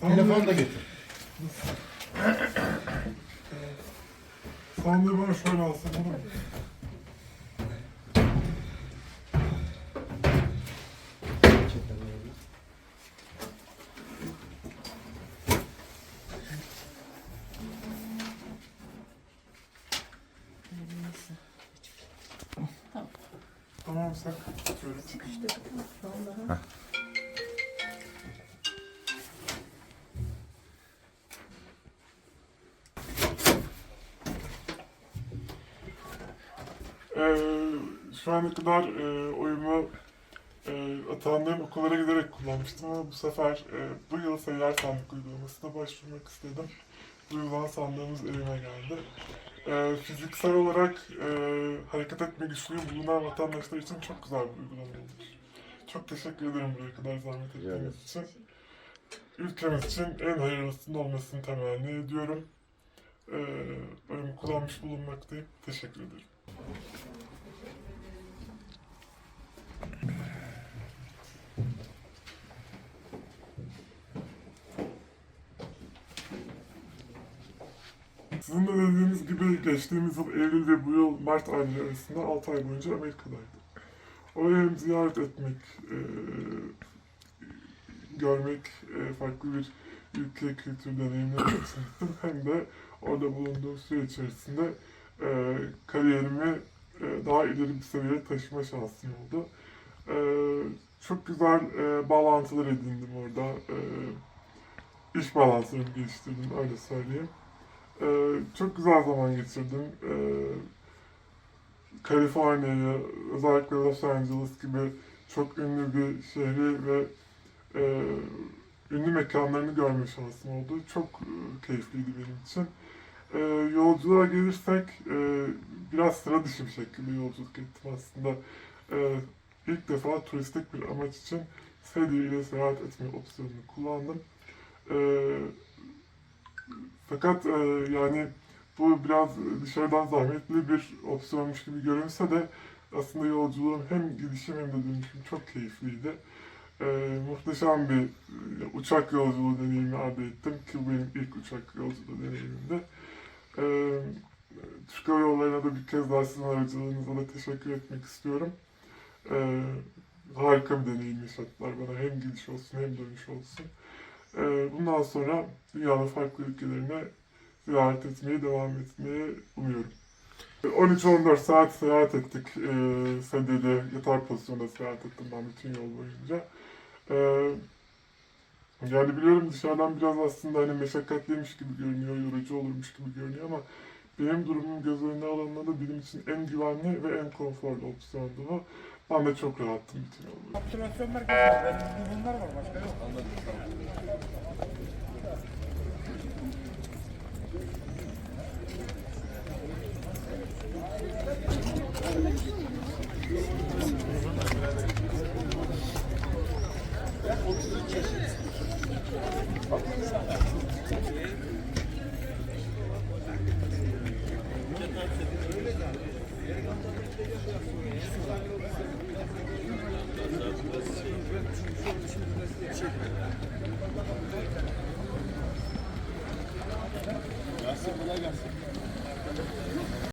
Telefonu da getir. Sandığı bana şöyle alsın mu? Tamam sen şöyle çıkışta. Ee, şu ana kadar e, oyumu e, atandığım okullara giderek kullanmıştım ama bu sefer e, bu yıl seyyar sandık uygulamasına başvurmak istedim. Bu yüzden sandığımız evime geldi. E, fiziksel olarak e, hareket etme güçlüğü bulunan vatandaşlar için çok güzel bir uygulama olmuş. Çok teşekkür ederim buraya kadar zahmet ettiğiniz için. Ülkemiz için en hayırlısının olmasını temenni ediyorum. E, oyumu kullanmış bulunmaktayım. Teşekkür ederim. Sizin de dediğiniz gibi geçtiğimiz yıl Eylül ve bu yıl Mart ayları arasında 6 ay boyunca Amerika'daydım. Oraya hem ziyaret etmek, e, görmek, e, farklı bir ülke kültür gittim. Hem de orada bulunduğum süre içerisinde e, kariyerimi e, daha ileri bir seviyeye taşıma şansım oldu. E, çok güzel e, bağlantılar edindim orada. E, iş bağlantılarımı geliştirdim, öyle söyleyeyim. Ee, çok güzel zaman geçirdim. Ee, Kaliforniya'yı, özellikle Los Angeles gibi çok ünlü bir şehri ve e, ünlü mekanlarını görme şansım oldu. Çok e, keyifliydi benim için. E, yolculuğa gelirsek e, biraz sıra dışı bir şekilde yolculuk ettim aslında. E, ilk defa turistik bir amaç için sedye seyahat etme opsiyonunu kullandım. E, fakat e, yani bu biraz dışarıdan zahmetli bir opsiyonmuş gibi görünse de aslında yolculuğum hem gidişim hem de dönüşüm çok keyifliydi. E, muhteşem bir e, uçak yolculuğu deneyimi elde ettim ki bu benim ilk uçak yolculuğu deneyimimdi. E, Türk Hava Yolları'na da bir kez daha sizin aracılığınızla da teşekkür etmek istiyorum. E, harika bir deneyim yaşattılar bana hem gidiş olsun hem dönüş olsun. Ee, Bundan sonra dünyanın farklı ülkelerine ziyaret etmeye devam etmeye umuyorum. 13-14 saat seyahat ettik. Ee, Sedyede yatar pozisyonda seyahat ettim ben bütün yol boyunca. Ee, yani biliyorum dışarıdan biraz aslında hani meşakkatliymiş gibi görünüyor, yorucu olurmuş gibi görünüyor ama benim durumum göz önüne alındığında da benim için en güvenli ve en konforlu opsiyondu bu. Ben de çok rahattım bütün yol boyunca. Kapitülasyon merkezi bunlar var başka yok. Gelsin kolay gelsin.